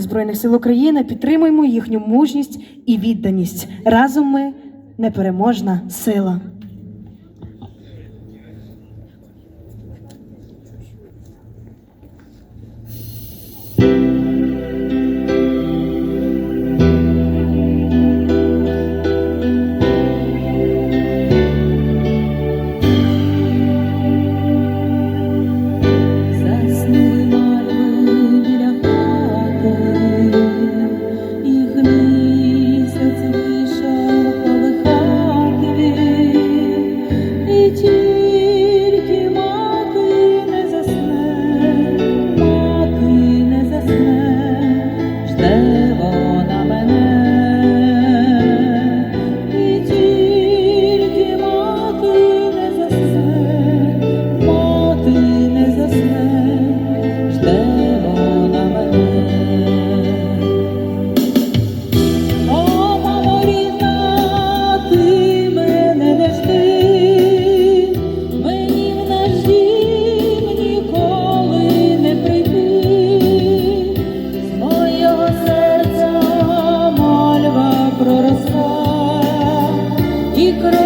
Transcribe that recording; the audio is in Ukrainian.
Збройних сил України підтримуємо їхню мужність і відданість. Разом ми непереможна сила. micro